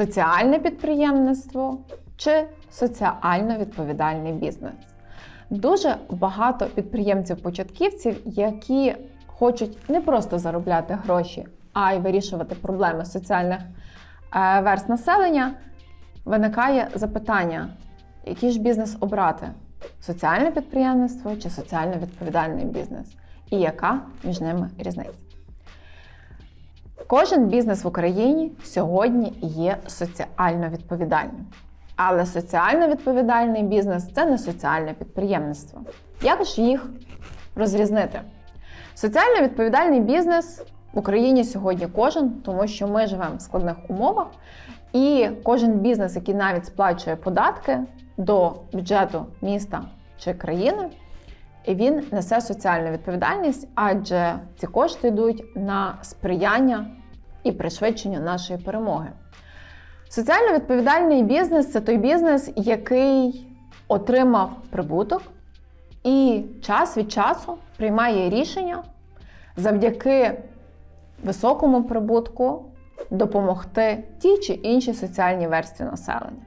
соціальне підприємництво чи соціально відповідальний бізнес. Дуже багато підприємців-початківців, які хочуть не просто заробляти гроші, а й вирішувати проблеми соціальних е, верст населення, виникає запитання, який ж бізнес обрати: соціальне підприємництво чи соціально відповідальний бізнес, і яка між ними різниця? Кожен бізнес в Україні сьогодні є соціально відповідальним. Але соціально відповідальний бізнес це не соціальне підприємництво. Як ж їх розрізнити? Соціально відповідальний бізнес в Україні сьогодні кожен, тому що ми живемо в складних умовах, і кожен бізнес, який навіть сплачує податки до бюджету міста чи країни, і він несе соціальну відповідальність, адже ці кошти йдуть на сприяння і пришвидшення нашої перемоги. Соціально відповідальний бізнес це той бізнес, який отримав прибуток і час від часу приймає рішення завдяки високому прибутку допомогти тій чи іншій соціальній верстві населення.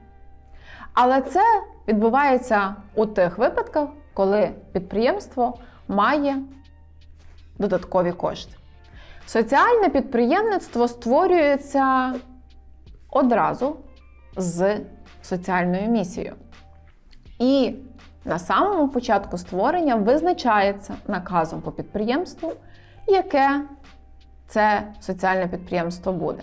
Але це відбувається у тих випадках, коли підприємство має додаткові кошти. Соціальне підприємництво створюється одразу з соціальною місією. І на самому початку створення визначається наказом по підприємству, яке це соціальне підприємство буде.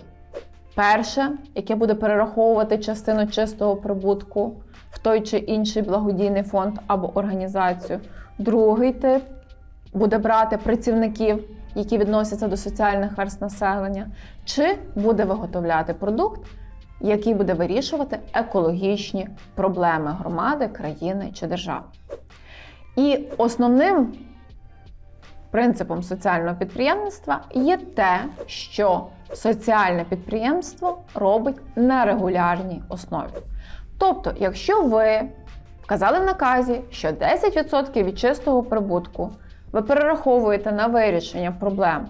Перше, яке буде перераховувати частину чистого прибутку в той чи інший благодійний фонд або організацію. Другий тип буде брати працівників, які відносяться до соціальних верст населення, чи буде виготовляти продукт, який буде вирішувати екологічні проблеми громади, країни чи держави. І основним принципом соціального підприємництва є те, що соціальне підприємство робить на регулярній основі. Тобто, якщо ви вказали в наказі, що 10% від чистого прибутку ви перераховуєте на вирішення проблем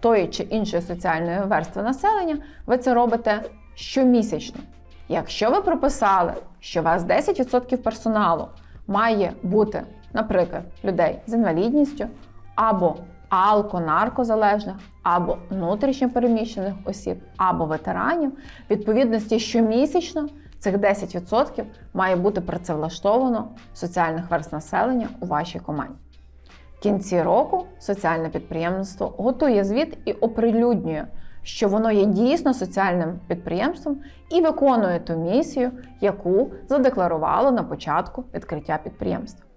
тої чи іншої соціальної верстви населення, ви це робите щомісячно. Якщо ви прописали, що у вас 10% персоналу має бути, наприклад, людей з інвалідністю або алко-наркозалежних, або внутрішньопереміщених осіб, або ветеранів, відповідності щомісячно цих 10% має бути працевлаштовано соціальних верст населення у вашій команді. В кінці року соціальне підприємництво готує звіт і оприлюднює, що воно є дійсно соціальним підприємством і виконує ту місію, яку задекларувало на початку відкриття підприємства.